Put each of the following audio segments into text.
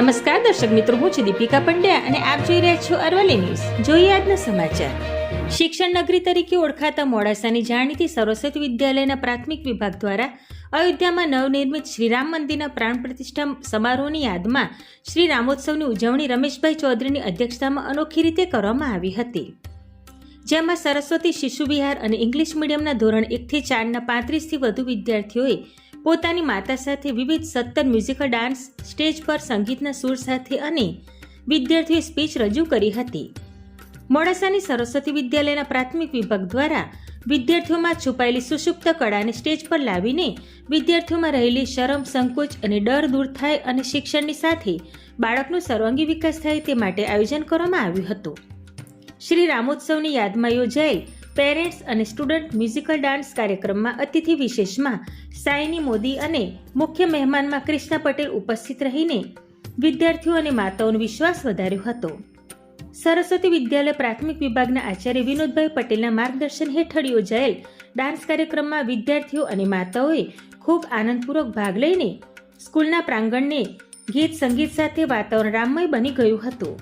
નમસ્કાર, દર્શક મિત્રો, હું છું દીપિકા પંડ્યા અને આપ જોઈ રહ્યા છો અરવલ્લી ન્યૂઝ. જોઈએ આજના સમાચાર. શિક્ષણ નગરી તરીકે ઓળખાતા મોડાસાની જાણીતી સરસ્વતી વિદ્યાલયના પ્રાથમિક વિભાગ દ્વારા અયોધ્યામાં નવનિર્મિત શ્રીરામ મંદિરના પ્રાણ પ્રતિષ્ઠા સમારોહની યાદમાં શ્રી રામોત્સવની ઉજવણી રમેશભાઈ ચૌધરીની અધ્યક્ષતામાં અનોખી રીતે કરવામાં આવી હતી. જેમાં સરસ્વતી શિશુ વિહાર અને ઇંગ્લિશ મીડિયમના ધોરણ એકથી ચારના પાંત્રીસથી વધુ વિદ્યાર્થીઓએ પોતાની માતા સાથે વિવિધ સત્તર મ્યુઝિકલ ડાન્સ સ્ટેજ પર સંગીતના સૂર સાથે અને વિદ્યાર્થીઓએ સ્પીચ રજૂ કરી હતી. મોડાસાની સરસ્વતી વિદ્યાલયના પ્રાથમિક વિભાગ દ્વારા વિદ્યાર્થીઓમાં છુપાયેલી સુષુપ્ત કળાને સ્ટેજ પર લાવીને વિદ્યાર્થીઓમાં રહેલી શરમ, સંકોચ અને ડર દૂર થાય અને શિક્ષણની સાથે બાળકનો સર્વાંગી વિકાસ થાય તે માટે આયોજન કરવામાં આવ્યું હતું. શ્રી રામોત્સવની યાદમાં યોજાયેલ પેરેન્ટ્સ અને સ્ટુડન્ટ મ્યુઝિકલ ડાન્સ કાર્યક્રમમાં અતિથિ વિશેષમાં સાયની મોદી અને મુખ્ય મહેમાનમાં ક્રિષ્ના પટેલ ઉપસ્થિત રહીને વિદ્યાર્થીઓ અને માતાઓનો વિશ્વાસ વધાર્યો હતો. સરસ્વતી વિદ્યાલય પ્રાથમિક વિભાગના આચાર્ય વિનોદભાઈ પટેલના માર્ગદર્શન હેઠળ યોજાયેલ ડાન્સ કાર્યક્રમમાં વિદ્યાર્થીઓ અને માતાઓએ ખૂબ આનંદપૂર્વક ભાગ લઈને સ્કૂલના પ્રાંગણને ગીત સંગીત સાથે વાતાવરણ રામમય બની ગયું હતું.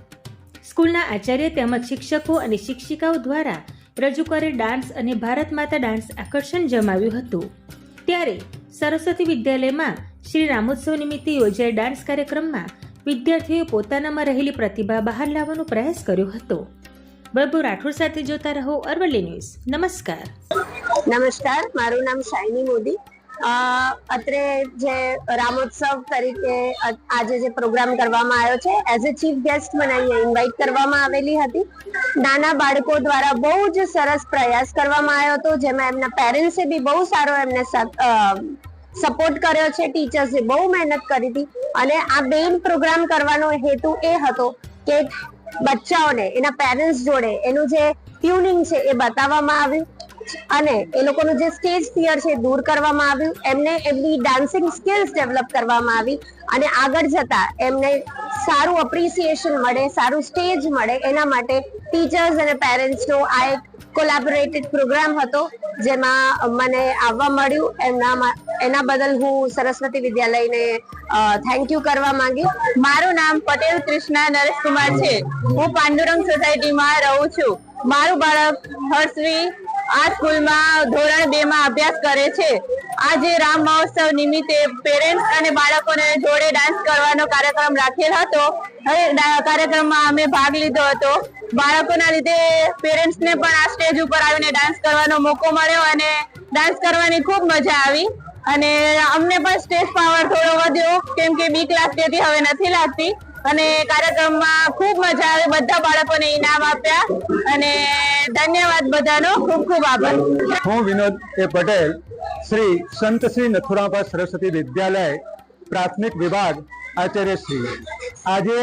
સ્કૂલના આચાર્ય તેમજ શિક્ષકો અને શિક્ષિકાઓ દ્વારા રજૂ ડાન્સ અને ભારત માતા ડાન્સ આકર્ષણ જમાવ્યું હતું. ત્યારે સરસ્વતી વિદ્યાલયમાં શ્રી રામોત્સવ નિમિત્તે યોજાયેલ ડાન્સ કાર્યક્રમમાં વિદ્યાર્થીઓએ પોતાનામાં રહેલી પ્રતિભા બહાર લાવવાનો પ્રયાસ કર્યો હતો. વૈભવ રાઠોડ સાથે જોતા રહો અરવલ્લી ન્યૂઝ. નમસ્કાર. નમસ્કાર, મારું નામ સાયની મોદી. અત્રે જે રામોત્સવ તરીકે આજે જે પ્રોગ્રામ કરવામાં આવ્યો છે એઝ અ ચીફ ગેસ્ટ મને અહીંયા ઇન્વાઇટ કરવામાં આવેલી હતી. નાના બાળકો દ્વારા બહુ જ સરસ પ્રયાસ કરવામાં આવ્યો હતો, જેમાં એમના પેરેન્ટ્સે બી બહુ સારો એમને સપોર્ટ કર્યો છે ટીચર્સે બહુ મહેનત કરી હતી. અને આ બેન પ્રોગ્રામ કરવાનો હેતુ એ હતો કે બચ્ચાઓને, એના પેરેન્ટ્સ જોડે એનું જે ટ્યુનિંગ છે એ બતાવવામાં આવ્યું. અને એ લોકોનું જે સ્ટેજ ફિયર છે દૂર કરવામાં આવ્યું. એમને એમની ડાન્સિંગ સ્કિલ્સ ડેવલપ કરવામાં આવી અને આગળ જતા એમને સારું અપ્રિસિએશન મળે, સારું સ્ટેજ મળે. એના માટે ટીચર્સ અને પેરેન્ટ્સનો આ એક કોલેબોરેટેડ પ્રોગ્રામ હતો, જેમાં મને આવવા મળ્યું. એમના એના બદલ હું સરસ્વતી વિદ્યાલયને થેન્ક યુ કરવા માંગી. મારું નામ પટેલ કૃષ્ણા નરેશકુમાર છે. હું પાંડુરંગ સોસાયટીમાં રહું છું. મારું બાળક હર્ષવી આ સ્કૂલમાં ધોરણ બે માં અભ્યાસ કરે છે. આજે રામ મહોત્સવ નિમિત્તે પેરેન્ટ્સ અને બાળકોને જોડે ડાન્સ કરવાનો કાર્યક્રમ રાખેલ હતો. કાર્યક્રમમાં અમે ભાગ લીધો હતો. બાળકોના લીધે પેરેન્ટ્સને પણ આ સ્ટેજ ઉપર આવીને ડાન્સ કરવાનો મોકો મળ્યો અને ડાન્સ કરવાની ખૂબ મજા આવી. અને અમને પણ સ્ટેજ પાવર થોડો વધ્યો. કેમ કે બીક લાગતી હતી હવે નથી લાગતી. અને કાર્યક્રમમાં ખૂબ મજા આવી. બધા બાળકોને ઇનામ આપ્યા. અને ધન્યવાદ બધાનો. ખૂબ ખૂબ આભાર. હું વિનોદ એ પટેલ, શ્રી સંત શ્રી નથુરાપા સરસ્વતી વિદ્યાલય પ્રાથમિક વિભાગ આચાર્ય શ્રી આજે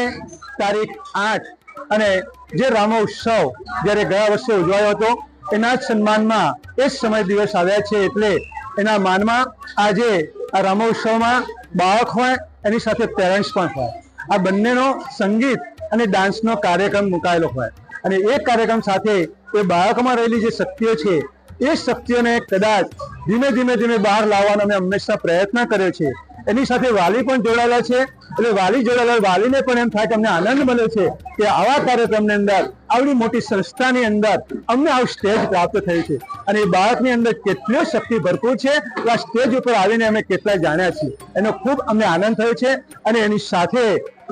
તારીખ આઠ અને જે રામોત્સવ જ્યારે ગયા વર્ષે ઉજવાયો હતો, એના જ સન્માનમાં એ જ સમય દિવસ આવ્યા છે એટલે એના માનમાં આજે આ રમોત્સવમાં બાળક હોય, એની સાથે પેરેન્ટ્સ પણ હોય. આ બંનેનો સંગીત અને ડાન્સનો કાર્યક્રમ મુકાયેલો હોય. અને એ કાર્યક્રમ સાથે એ બાળકમાં રહેલી જે શક્તિઓ છે, એ શક્તિઓને કદાચ ધીમે ધીમે ધીમે બહાર લાવવાનો અમે હંમેશા પ્રયત્ન કર્યો છે. એની સાથે વાલી પણ જોડાયેલા છે. એટલે વાલી જોડાયેલા, વાલીને પણ એમ થાય કે અમને આનંદ મળે છે કે આવા કાર્યક્રમની અંદર, આવડી મોટી સંસ્થાની અંદર અમને આવું સ્ટેજ પ્રાપ્ત થયું છે. અને એ બાળકની અંદર કેટલી શક્તિ ભરપૂર છે. આ સ્ટેજ ઉપર આવીને અમે કેટલા જાણ્યા છીએ. એનો ખૂબ અમને આનંદ થયો છે. અને એની સાથે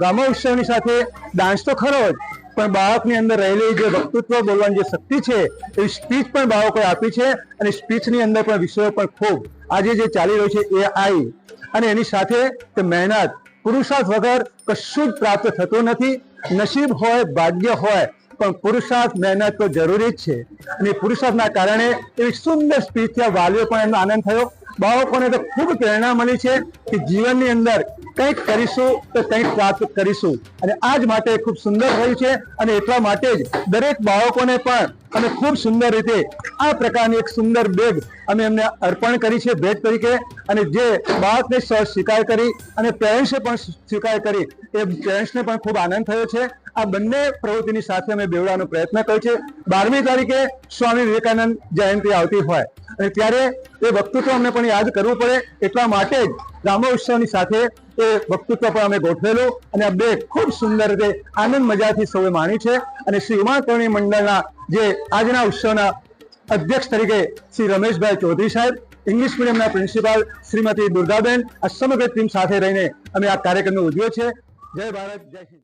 રામોત્સવની સાથે ડાન્સ તો ખરો જ, પણ બાળકની અંદર રહેલી જે વક્તૃત્વ બોલવાની જે શક્તિ છે, એવી સ્પીચ પણ બાળકોએ આપી છે અને સ્પીચની અંદર પણ વિષયો પણ ખૂબ. આજે જે ચાલી રહ્યું છે એ આઈ અને એની સાથે તે મહેનત, પુરુષાર્થ વગર કશું જ પ્રાપ્ત થતું નથી. નસીબ હોય, ભાગ્ય હોય, પણ પુરુષાર્થ, મહેનત તો જરૂરી જ છે. અને પુરુષાર્થના કારણે એવી સુંદર સ્પીચથી થયા વાલીઓ પણ એમનો આનંદ થયો. બાળકોને તો ખૂબ પ્રેરણા મળી છે. કે જીવનની અંદર કંઈક કરીશું તો કંઈક પ્રાપ્ત કરીશું. અને આજ માટે ખૂબ સુંદર થયું છે અને એટલા માટે જ દરેક બાળકોને પણ અમે ખૂબ સુંદર રીતે આ પ્રકારની એક સુંદર બેગ અમે એમને અર્પણ કરી છે ભેટ તરીકે. અને જે બાળકને સ્વીકાર કરી અને પેરેન્ટ્સે પણ સ્વીકાર કરી, એ પેરેન્ટ્સને પણ ખૂબ આનંદ થયો છે. આ બંને પ્રવૃત્તિની સાથે અમે બેવડાનો પ્રયત્ન કર્યો છે બારમી તારીખે સ્વામી વિવેકાનંદ જયંતિ આવતી હોય. અને ત્યારે એ વક્તૃત્વ અમને પણ યાદ કરવું પડે. એટલા માટે જ રામોત્સવની સાથે એ વક્તૃત્વ પણ અમે ગોઠવેલું અને બે ખૂબ સુંદર રીતે આનંદ મજાથી સૌએ માણી છે. અને શ્રી ઉમાકર્ણી મંડળના જે આજના ઉત્સવના અધ્યક્ષ તરીકે શ્રી રમેશભાઈ ચૌધરી સાહેબ, ઇંગ્લિશ મીડિયમના પ્રિન્સિપાલ શ્રીમતી દુર્ગાબેન, આ સમગ્ર ટીમ સાથે રહીને અમે આ કાર્યક્રમને ઉજવ્યો છે. જય ભારત, જય હિન્દ.